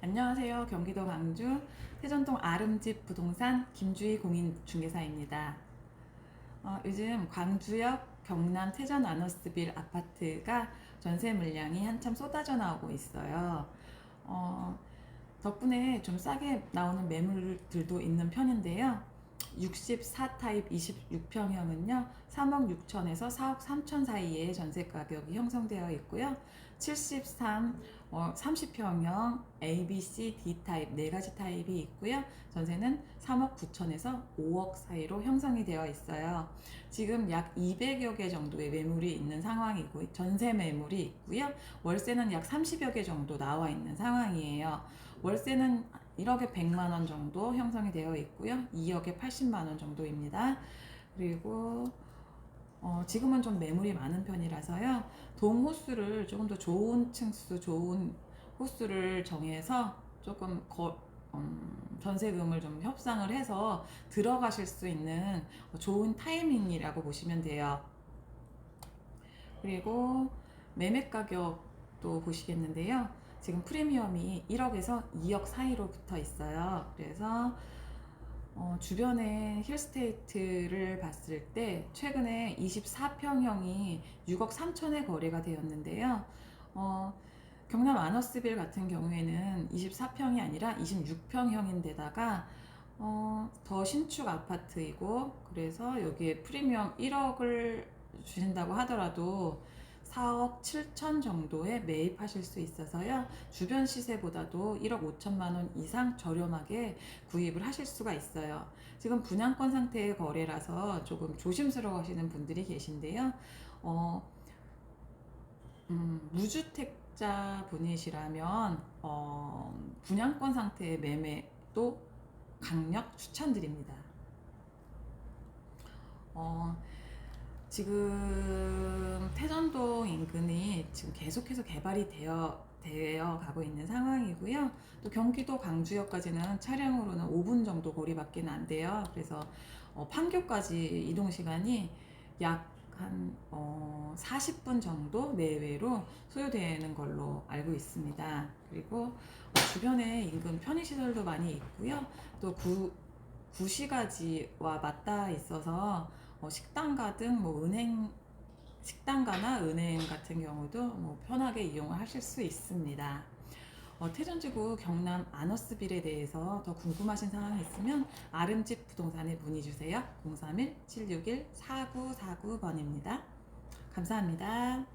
안녕하세요. 경기도 광주 태전동 아름집 부동산 김주희 공인중개사입니다. 어, 요즘 광주역 경남 태전 아너스빌 아파트가 전세 물량이 한참 쏟아져 나오고 있어요. 어, 덕분에 좀 싸게 나오는 매물들도 있는 편인데요. 64 타입 26평형은요, 3억 6천에서 4억 3천 사이에 전세 가격이 형성되어 있고요. 73 어, 30평형 A, B, C, D 타입 네 가지 타입이 있고요. 전세는 3억 9천에서 5억 사이로 형성이 되어 있어요. 지금 약 200여 개 정도의 매물이 있는 상황이고 전세 매물이 있고요. 월세는 약 30여 개 정도 나와 있는 상황이에요. 월세는 1억에 100만 원 정도 형성이 되어 있고요. 2억에 80만 원 정도입니다. 그리고 어, 지금은 좀 매물이 많은 편이라서요. 동 호수를 조금 더 좋은 층수, 좋은 호수를 정해서 조금 거, 음, 전세금을 좀 협상을 해서 들어가실 수 있는 좋은 타이밍이라고 보시면 돼요. 그리고 매매 가격도 보시겠는데요. 지금 프리미엄이 1억에서 2억 사이로 붙어 있어요. 그래서 어, 주변의 힐스테이트를 봤을 때 최근에 24평형이 6억 3천에 거래가 되었는데요. 어, 경남 아너스빌 같은 경우에는 24평이 아니라 26평형인데다가 어, 더 신축 아파트이고 그래서 여기에 프리미엄 1억을 주신다고 하더라도 4억 7천 정도에 매입하실 수 있어서요. 주변 시세보다도 1억 5천만 원 이상 저렴하게 구입을 하실 수가 있어요. 지금 분양권 상태의 거래라서 조금 조심스러워 하시는 분들이 계신데요. 어, 음, 무주택자 분이시라면 어, 분양권 상태의 매매도 강력 추천드립니다. 어, 지금 태전동 인근이 지금 계속해서 개발이 되어 되어 가고 있는 상황이고요. 또 경기도 광주역까지는 차량으로는 5분 정도 거리밖에 안 돼요. 그래서 어, 판교까지 이동 시간이 약한 어, 40분 정도 내외로 소요되는 걸로 알고 있습니다. 그리고 어, 주변에 인근 편의시설도 많이 있고요. 또 구, 구시가지와 맞닿아 있어서 뭐 식당가 등뭐 은행 식당가나 은행 같은 경우도 뭐 편하게 이용을 하실 수 있습니다. 어, 태전지구 경남 아너스빌에 대해서 더 궁금하신 사항이 있으면 아름집 부동산에 문의 주세요. 031-761-4949번입니다. 감사합니다.